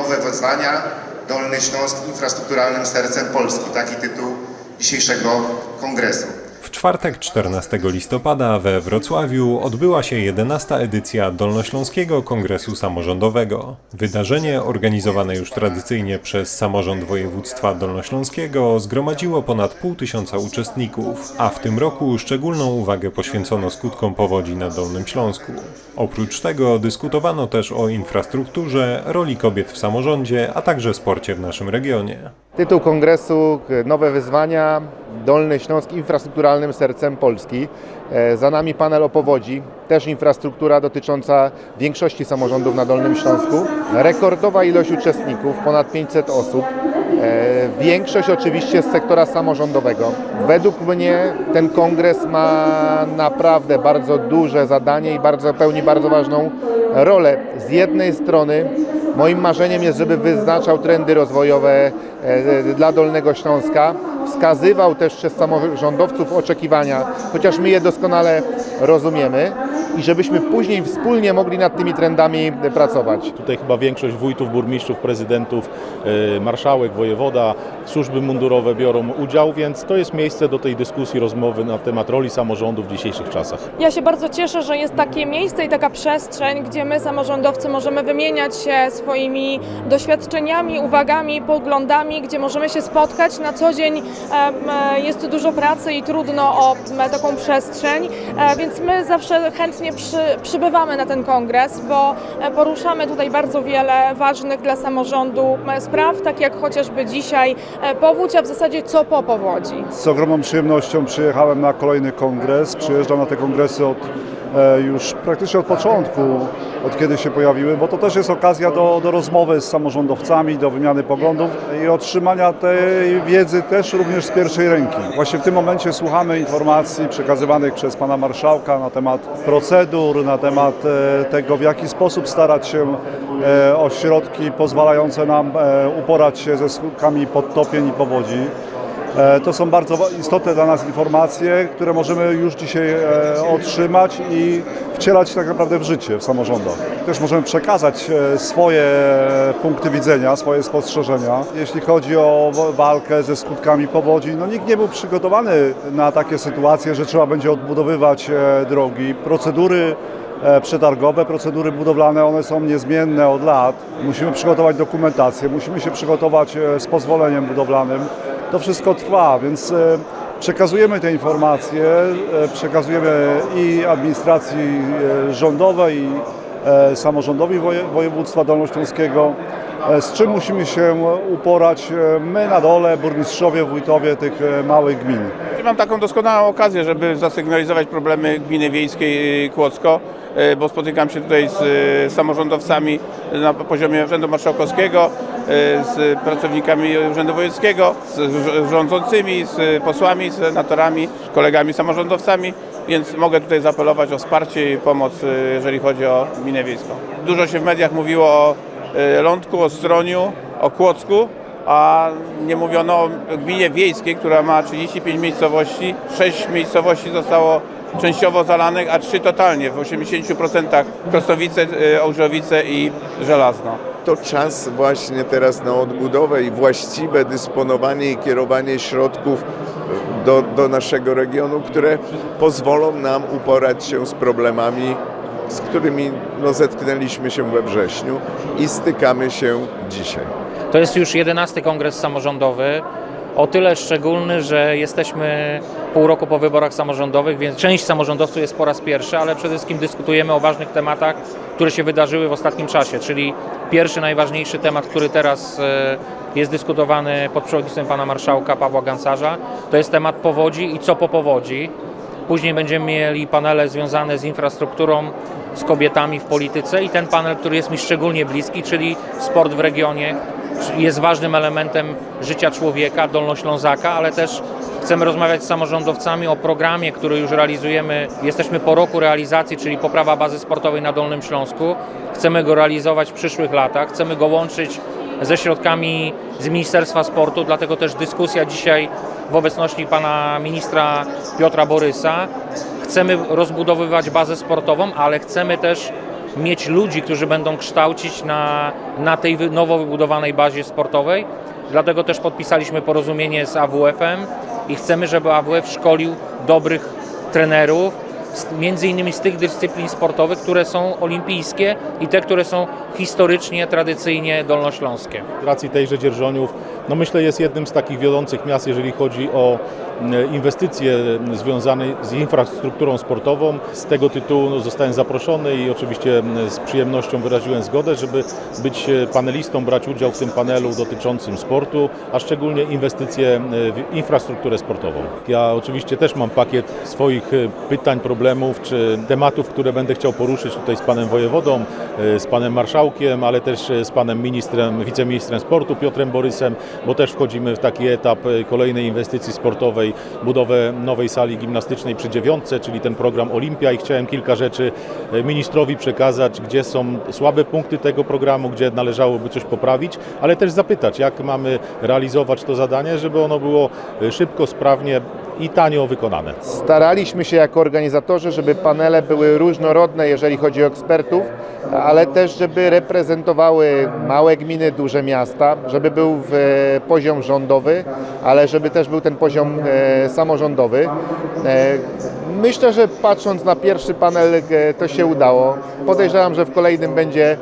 Nowe wyzwania, Dolny Śląsk infrastrukturalnym sercem Polski. Taki tytuł dzisiejszego kongresu. W czwartek 14 listopada we Wrocławiu odbyła się 11. edycja Dolnośląskiego Kongresu Samorządowego. Wydarzenie organizowane już tradycyjnie przez Samorząd Województwa Dolnośląskiego zgromadziło ponad pół tysiąca uczestników, a w tym roku szczególną uwagę poświęcono skutkom powodzi na Dolnym Śląsku. Oprócz tego dyskutowano też o infrastrukturze, roli kobiet w samorządzie, a także sporcie w naszym regionie. Tytuł kongresu Nowe wyzwania Dolny Śląsk infrastrukturalnym sercem Polski. E, Za nami panel o powodzi, też infrastruktura dotycząca większości samorządów na Dolnym Śląsku. Rekordowa ilość uczestników, ponad 500 osób. E, Większość oczywiście z sektora samorządowego. Według mnie ten kongres ma naprawdę bardzo duże zadanie i bardzo, pełni bardzo ważną rolę. Z jednej strony moim marzeniem jest, żeby wyznaczał trendy rozwojowe e, dla Dolnego Śląska, wskazywał też przez samorządowców oczekiwania, chociaż my je doskonale rozumiemy i żebyśmy później wspólnie mogli nad tymi trendami pracować. Tutaj chyba większość wójtów, burmistrzów, prezydentów, e, marszałek, wojewoda, służby mundurowe biorą udział, więc to jest miejsce do tej dyskusji, rozmowy na temat roli samorządu w dzisiejszych czasach. Ja się bardzo cieszę, że jest takie miejsce i taka przestrzeń, gdzie my, samorządowcy, możemy wymieniać się swoimi doświadczeniami, uwagami, poglądami, gdzie możemy się spotkać. Na co dzień e, jest dużo pracy i trudno o taką przestrzeń, e, więc my zawsze chętnie przy, przybywamy na ten kongres, bo e, poruszamy tutaj bardzo wiele ważnych dla samorządu spraw, tak jak chociażby dzisiaj powódź, a w zasadzie co po powodzi. Z ogromną przyjemnością przyjechałem na kolejny kongres. Przyjeżdżam na te kongresy od, już praktycznie od początku, od kiedy się pojawiły, bo to też jest okazja do, do rozmowy z samorządowcami, do wymiany poglądów i otrzymania tej wiedzy też również z pierwszej ręki. Właśnie w tym momencie słuchamy informacji przekazywanych przez pana marszałka na temat procedur, na temat e, tego, w jaki sposób starać się e, o środki pozwalające nam e, uporać się ze skutkami podtopień i powodzi. E, To są bardzo istotne dla nas informacje, które możemy już dzisiaj e, otrzymać i wcielać tak naprawdę w życie w samorządach. Też możemy przekazać e, swoje punkty widzenia, swoje spostrzeżenia. Jeśli chodzi o wa- walkę ze skutkami powodzi, no nikt nie był przygotowany na takie sytuacje, że trzeba będzie odbudowywać drogi. Procedury przetargowe, procedury budowlane, one są niezmienne od lat. Musimy przygotować dokumentację, musimy się przygotować z pozwoleniem budowlanym. To wszystko trwa, więc e, przekazujemy te informacje, e, przekazujemy i administracji e, rządowej, i samorządowi woje- województwa dolnośląskiego, z czym musimy się uporać my na dole, burmistrzowie, wójtowie tych małych gmin. Mam taką doskonałą okazję, żeby zasygnalizować problemy gminy wiejskiej Kłodzko, bo spotykam się tutaj z samorządowcami na poziomie Urzędu Marszałkowskiego, z pracownikami Urzędu Wojewódzkiego, z rz- rządzącymi, z posłami, z senatorami, z kolegami samorządowcami, więc mogę tutaj zaapelować o wsparcie i pomoc, y, jeżeli chodzi o gminę wiejską. Dużo się w mediach mówiło o y, Lądku, o Stroniu, o Kłodzku, a nie mówiono o gminie wiejskiej, która ma 35 miejscowości. 6 miejscowości zostało częściowo zalanych, a 3 totalnie, w 80% Krosnowice, y, Ołżowice i Żelazno. to czas właśnie teraz na odbudowę i właściwe dysponowanie i kierowanie środków do, do naszego regionu, które pozwolą nam uporać się z problemami, z którymi no, zetknęliśmy się we wrześniu i stykamy się dzisiaj. To jest już 11 kongres samorządowy. O tyle szczególny, że jesteśmy pół roku po wyborach samorządowych, więc część samorządowców jest po raz pierwszy, ale przede wszystkim dyskutujemy o ważnych tematach, które się wydarzyły w ostatnim czasie. Czyli pierwszy, najważniejszy temat, który teraz e, jest dyskutowany pod przewodnictwem pana marszałka Pawła Gansarza, to jest temat powodzi i co po powodzi. Później będziemy mieli panele związane z infrastrukturą, z kobietami w polityce i ten panel, który jest mi szczególnie bliski, czyli sport w regionie, jest ważnym elementem życia człowieka, Dolnoślązaka, ale też chcemy rozmawiać z samorządowcami o programie, który już realizujemy. Jesteśmy po roku realizacji, czyli poprawa bazy sportowej na Dolnym Śląsku. Chcemy go realizować w przyszłych latach, chcemy go łączyć ze środkami z Ministerstwa Sportu, dlatego też dyskusja dzisiaj w obecności pana ministra Piotra Borysa. Chcemy rozbudowywać bazę sportową, ale chcemy też mieć ludzi, którzy będą kształcić na, na tej nowo wybudowanej bazie sportowej. Dlatego też podpisaliśmy porozumienie z AWF-em i chcemy, żeby AWF szkolił dobrych trenerów, między innymi z tych dyscyplin sportowych, które są olimpijskie i te, które są historycznie, tradycyjnie dolnośląskie. Z racji tejże Dzierżoniów, no myślę jest jednym z takich wiodących miast, jeżeli chodzi o mm, inwestycje związane z infrastrukturą sportową. Z tego tytułu no, zostałem zaproszony i oczywiście z przyjemnością wyraziłem zgodę, żeby być e, panelistą, brać udział w tym panelu dotyczącym sportu, a szczególnie inwestycje e, w infrastrukturę sportową. Ja oczywiście też mam pakiet swoich e, pytań, problemów czy tematów, które będę chciał poruszyć tutaj z panem wojewodą, e, z panem marszałkiem, ale też e, z panem ministrem, wiceministrem sportu Piotrem Borysem, bo też wchodzimy w taki etap e, kolejnej inwestycji sportowej, budowę nowej sali gimnastycznej przy dziewiątce, czyli ten program Olimpia. I chciałem kilka rzeczy ministrowi przekazać, gdzie są słabe punkty tego programu, gdzie należałoby coś poprawić, ale też zapytać, jak mamy realizować to zadanie, żeby ono było szybko, sprawnie i tanio wykonane. Staraliśmy się jako organizatorzy, żeby panele były różnorodne, jeżeli chodzi o ekspertów, ale też, żeby reprezentowały małe gminy, duże miasta, żeby był w, e, poziom rządowy, ale żeby też był ten poziom e, samorządowy. E, myślę, że patrząc na pierwszy panel, to się udało. Podejrzewam, że w kolejnym będzie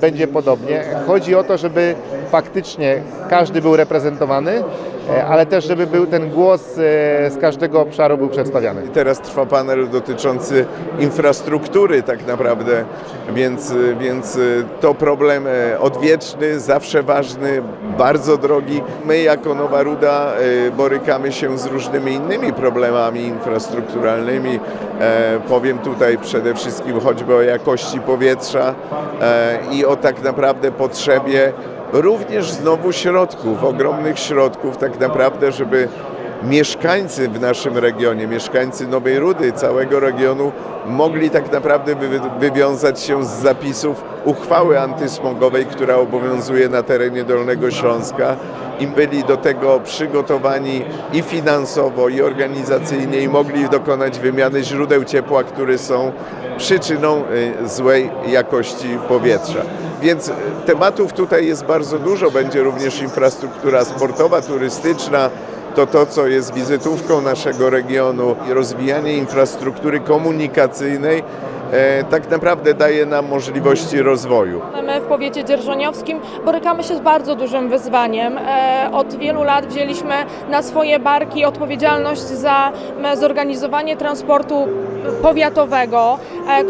będzie podobnie. Chodzi o to, żeby faktycznie każdy był reprezentowany, e, ale też, żeby był ten głos e, z każdego obszaru był przedstawiany. Teraz trwa panel dotyczący infrastruktury tak naprawdę, więc, więc to problem e, odwieczny, zawsze ważny, bardzo drogi. My jako Nowa Ruda e, borykamy się z różnymi innymi problemami infrastrukturalnymi. E, Powiem tutaj przede wszystkim choćby o jakości powietrza e, i o tak naprawdę potrzebie również znowu środków, ogromnych środków tak naprawdę, żeby mieszkańcy w naszym regionie, mieszkańcy Nowej Rudy, całego regionu mogli tak naprawdę wy, wywiązać się z zapisów uchwały antysmogowej, która obowiązuje na terenie Dolnego Śląska. I byli do tego przygotowani i finansowo, i organizacyjnie i mogli dokonać wymiany źródeł ciepła, które są przyczyną y, złej jakości powietrza. Więc y, tematów tutaj jest bardzo dużo. Będzie również infrastruktura sportowa, turystyczna, to to, co jest wizytówką naszego regionu rozwijanie infrastruktury komunikacyjnej e, tak naprawdę daje nam możliwości rozwoju. My w powiecie dzierżoniowskim borykamy się z bardzo dużym wyzwaniem. E, Od wielu lat wzięliśmy na swoje barki odpowiedzialność za zorganizowanie transportu powiatowego,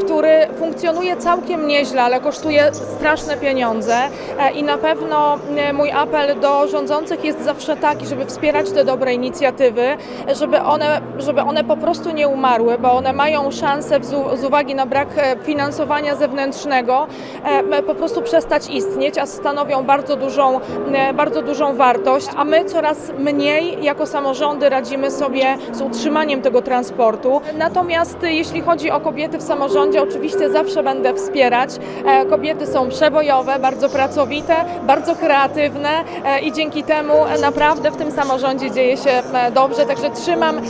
który funkcjonuje całkiem nieźle, ale kosztuje straszne pieniądze E, i na pewno e, mój apel do rządzących jest zawsze taki, żeby wspierać te dobre inicjatywy, żeby one, żeby one po prostu nie umarły, bo one mają szansę z, uwagi na brak e, finansowania zewnętrznego e, po prostu przestać istnieć, a stanowią bardzo dużą, e, bardzo dużą wartość, a my coraz mniej jako samorządy radzimy sobie z utrzymaniem tego transportu. Natomiast e, jeśli chodzi o kobiety w samorządzie, oczywiście zawsze będę wspierać. E, Kobiety są przebojowe, bardzo pracowite, bardzo kreatywne e, i dzięki temu e, naprawdę w tym samorządzie dzieje się dobrze. Także trzymam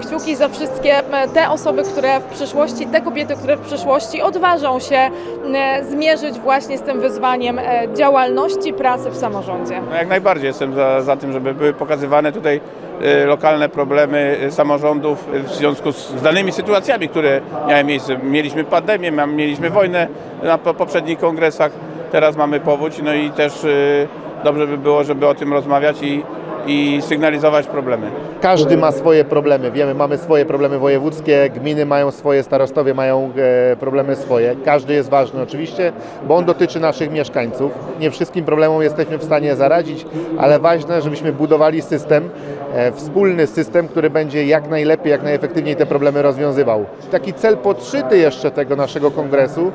kciuki za wszystkie te osoby, które w przyszłości, te kobiety, które w przyszłości odważą się zmierzyć właśnie z tym wyzwaniem działalności pracy w samorządzie. No jak najbardziej jestem za, za tym, żeby były pokazywane tutaj lokalne problemy e, samorządów e, w związku z, danymi sytuacjami, które miały miejsce. Mieliśmy pandemię, mieliśmy wojnę na po- poprzednich kongresach, teraz mamy powódź, no i też dobrze by było, żeby o tym rozmawiać i, i sygnalizować problemy. Każdy ma swoje problemy. Wiemy, mamy swoje problemy wojewódzkie, gminy mają swoje, starostowie mają e, problemy swoje. Każdy jest ważny oczywiście, bo on dotyczy naszych mieszkańców. Nie wszystkim problemom jesteśmy w stanie zaradzić, ale ważne, żebyśmy budowali system, wspólny system, który będzie jak najlepiej, jak najefektywniej te problemy rozwiązywał. Taki cel podszyty jeszcze tego naszego kongresu.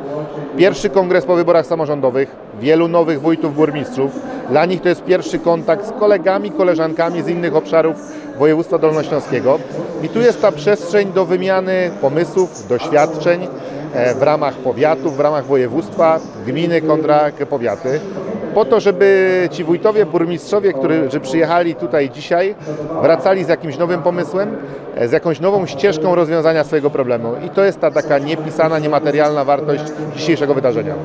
Pierwszy kongres po wyborach samorządowych, wielu nowych wójtów, burmistrzów. Dla nich to jest pierwszy kontakt z kolegami, koleżankami z innych obszarów województwa dolnośląskiego. I tu jest ta przestrzeń do wymiany pomysłów, doświadczeń e, w ramach powiatów, w ramach województwa, gminy kontra powiaty. Po to, żeby ci wójtowie, burmistrzowie, którzy przyjechali tutaj dzisiaj, wracali z jakimś nowym pomysłem, e, z jakąś nową ścieżką rozwiązania swojego problemu. I to jest ta taka niepisana, niematerialna wartość dzisiejszego wydarzenia.